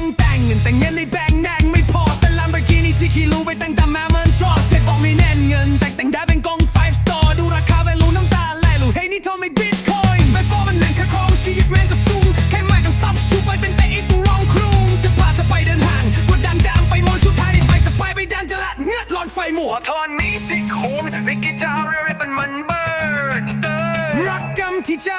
ต้งแต่งเงินแต่งเงินในแบงค์แนงไม่พอแต่ลำบากินี่ที่ขี่รู้ไปตั้งแต่แม่มันชอบเทปบอกไม่แน่นเงิน แต่งแต่งได้เป็นกอง five star ดูราคาแวลูน้ำตาไหลลูเฮ้ยนี่เธอไม่บิตคอยไม่ฟอร์มันแน่นค่าครองชีวิตแม่งก็สูงแค่ไม่ต้องซับชุบไปเป็นแต่อีกตัวรองครูจะพาเธอไปเดินห่างกดดันดามไปมอนสุดท้ายนี่ไปจะไปไปดันจะละเงือดหลอนไฟหมวกทอนนี้สิโคมวิกิจาเรไรเป็นมันเบิร์ดรักกำที่ใจ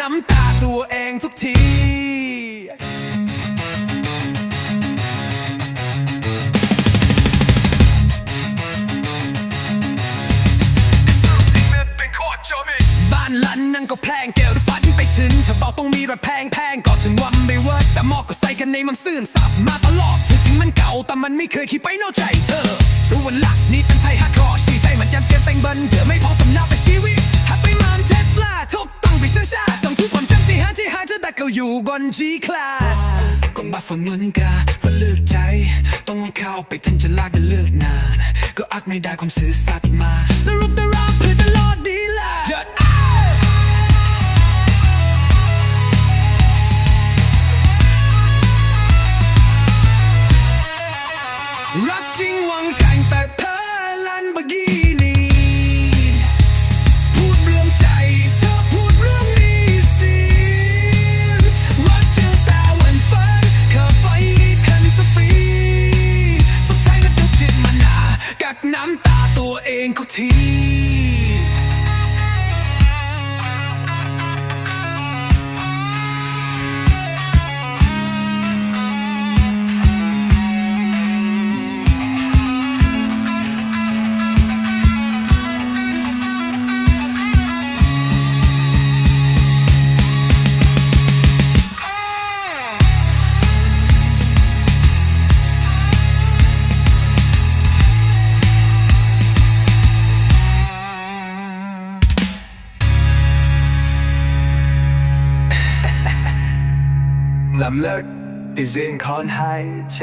น้ำตาตัวเองทุกที ถึงเธอบอกต้องมีรถแพงแพงก็ถึงวันไม่เวิร์กแต่หมอกก็ใส่กันในมันซื่นสับมาตลอดถึงถึงมันเก่าแต่มันไม่เคยคิดไปนอกใจเธอรู้วันหลักนี่เป็นไทยฮาร์ดคอร์ชีใจมันยันเตียนแต่งบันเดือไม่พอสำนักไปชีวิตหักไปมันเทสลาทุกต้องไปช้าส่งทุกความจำที่หาที่หาเธอแต่ก็อยู่บน G class ก็มาฝันเงินกาฝันเลือกใจต้องเอาเข้าไปทันจะลากจะเลือกนานก็อักไม่ได้ความซื่อสัตย์มาสรุปแต่รักเรอ จริงหวังแต่งแต่ ลำเลิกที่เสียงคอนหายใจ